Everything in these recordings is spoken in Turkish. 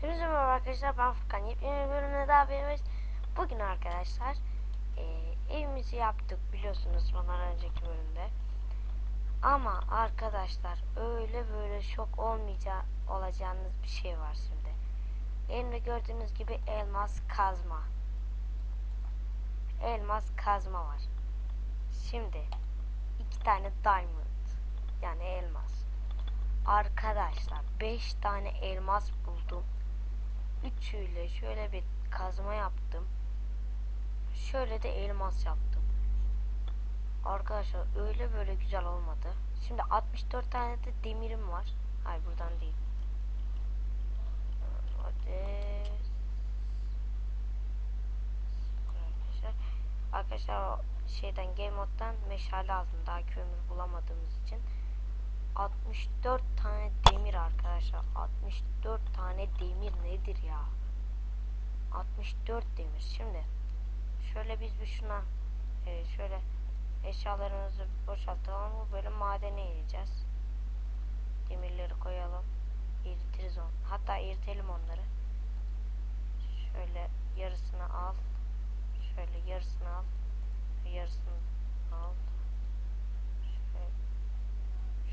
Hepinize merhaba arkadaşlar ben Furkan yepyeni bir bölümde daha beraberiz. Bugün arkadaşlar e, evimizi yaptık biliyorsunuz bundan önceki bölümde. Ama arkadaşlar öyle böyle şok olmayacağı olacağınız bir şey var şimdi. Elimde gördüğünüz gibi elmas kazma. Elmas kazma var. Şimdi iki tane diamond yani elmas. Arkadaşlar 5 tane elmas buldum. Üçüyle şöyle bir kazma yaptım. Şöyle de elmas yaptım. Arkadaşlar öyle böyle güzel olmadı. Şimdi 64 tane de demirim var. Hayır buradan değil. Arkadaşlar, arkadaşlar şeyden game moddan meşale aldım daha kömür bulamadığımız için. 64 tane demir arkadaşlar. 64 tane demir nedir ya? 64 demir. Şimdi şöyle biz bir şuna e, şöyle eşyalarımızı boşaltalım. Bu böyle madene ineceğiz. Demirleri koyalım. Eritiriz onu. Hatta eritelim onları. Şöyle yarısını al. Şöyle yarısını al. Yarısını al. Şöyle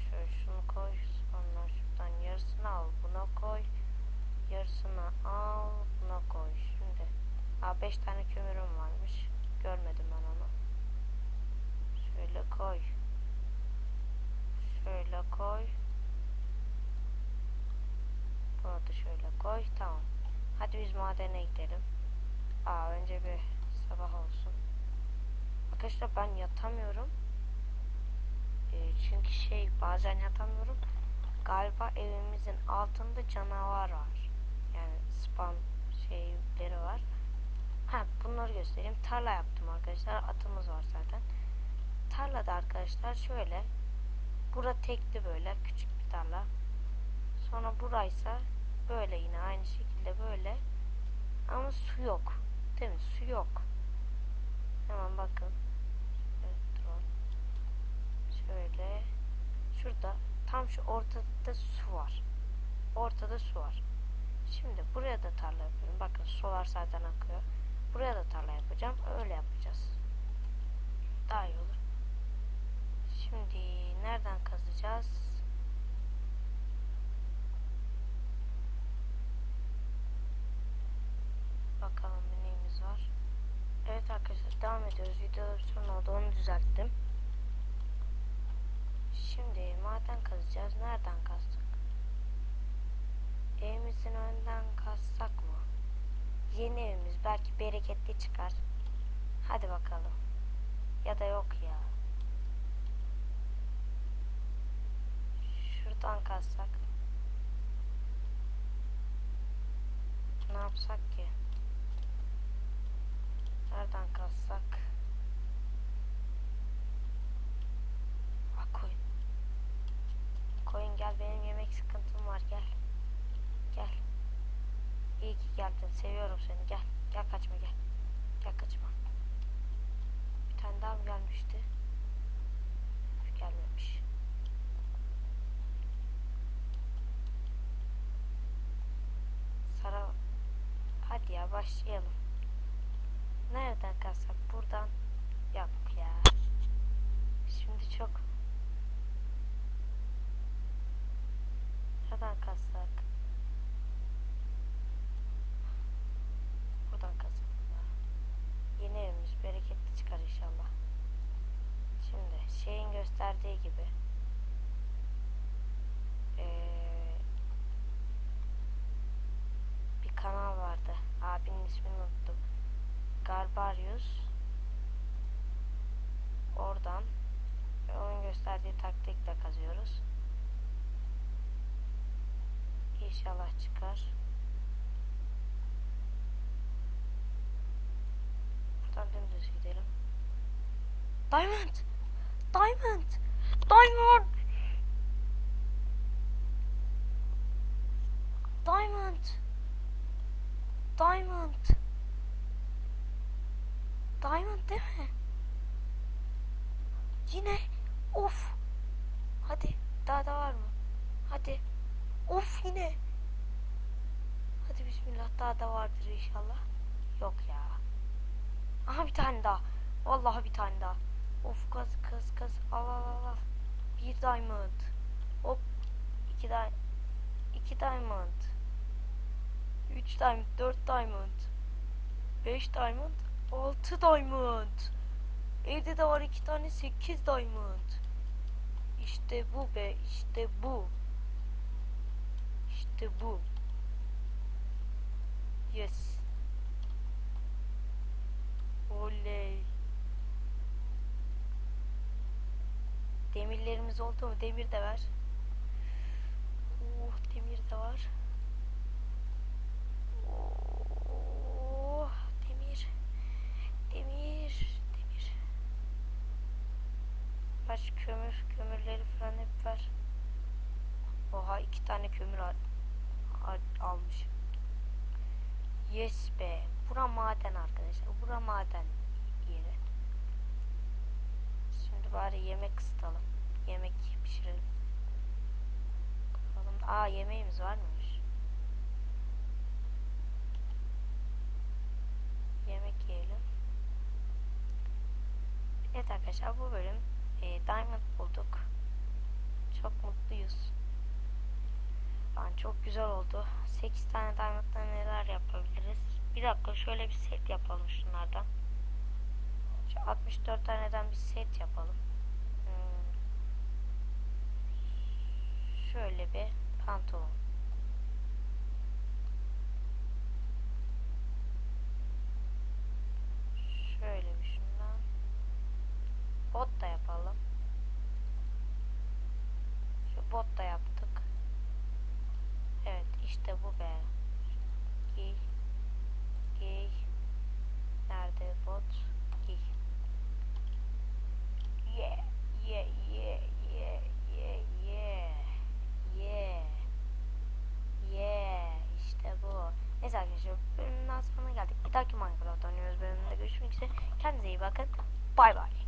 Şöyle şunu koy. Sonra şuradan yarısını al. Buna koy. Yarısını al. Buna koy. Şimdi. Aa 5 tane kömürüm varmış. Görmedim ben onu. Şöyle koy. Şöyle koy. Bunu da şöyle koy. Tamam. Hadi biz madene gidelim. Aa önce bir sabah olsun. Arkadaşlar ben yatamıyorum. E, çünkü şey bazen yatamıyorum. Galiba evimizin altında canavar var. Yani spam şeyleri var. Ha bunları göstereyim. Tarla yaptım arkadaşlar. Atımız var zaten. Tarlada arkadaşlar şöyle. Bura tekli böyle küçük bir tarla. Sonra buraysa böyle yine aynı şekilde böyle. Ama su yok. Değil mi? Su yok. Hemen bakın. Şöyle. Şurada tam şu ortada su var. Ortada su var. Şimdi buraya da tarla yapıyorum. Bakın sular zaten akıyor. Buraya da tarla yapacağım. Öyle yapacağız. Daha iyi olur. Şimdi nereden kazacağız? Bakalım neyimiz var. Evet arkadaşlar devam ediyoruz. Videoda sorun oldu. Onu düzelttim. Şimdi maden kazacağız. Nereden kazdık? Evimizin önden kazsak mı? Yeni evimiz belki bereketli çıkar. Hadi bakalım. Ya da yok ya. Şuradan kazsak. Ne yapsak ki? Nereden kazsak? Koyun gel benim yemek sıkıntım var gel. Gel. İyi ki geldin. Seviyorum seni. Gel. Gel kaçma gel. Gel kaçma. Bir tane daha mı gelmişti? Gelmemiş. Sara hadi ya başlayalım. Nereden kalsak? Buradan. Yok ya. Şimdi çok. Nereden kalsak? Buradan kalsak ya. Yeni evimiz bereketli çıkar inşallah. Şimdi şeyin gösterdiği gibi. Eee bir kanal vardı. Abinin ismini unuttum. Garbarius oradan onun gösterdiği taktikle kazıyoruz. İnşallah çıkar. Buradan dümdüz gidelim. Diamond! Diamond! Diamond! Diamond! Diamond! Diamond değil mi? Yine. Of. Hadi. Daha da var mı? Hadi. Of yine. Hadi Bismillah daha da vardır inşallah. Yok ya. Aha bir tane daha. Vallahi bir tane daha. Of kaz kaz kaz. Al al al al. Bir diamond. Hop. iki di iki diamond. Üç diamond. Dört diamond. Beş diamond. Altı diamond. Evde de var iki tane sekiz diamond. İşte bu be. işte bu. İşte bu. Yes. Oley. Demirlerimiz oldu mu? Demir de ver. Oh, demir de var. Oh, demir. Demir. Demir. Ver kömür. Kömürleri falan hep ver. Oha iki tane kömür al, al- almış. Yes be. Bura maden arkadaşlar. Bura maden Şimdi bari yemek ısıtalım. Yemek pişirelim. Bakalım. Aa yemeğimiz var mıymış? Yemek yiyelim. Evet arkadaşlar bu bölüm e, diamond bulduk. Çok mutluyuz. Yani çok güzel oldu. 8 tane diamondla neler yapabiliriz? Bir dakika şöyle bir set yapalım şunlardan. Şu 64 taneden bir set yapalım. Hmm. Şöyle bir pantolon. tanıyoruz bölümünde görüşmek üzere. Kendinize iyi bakın. Bay bay.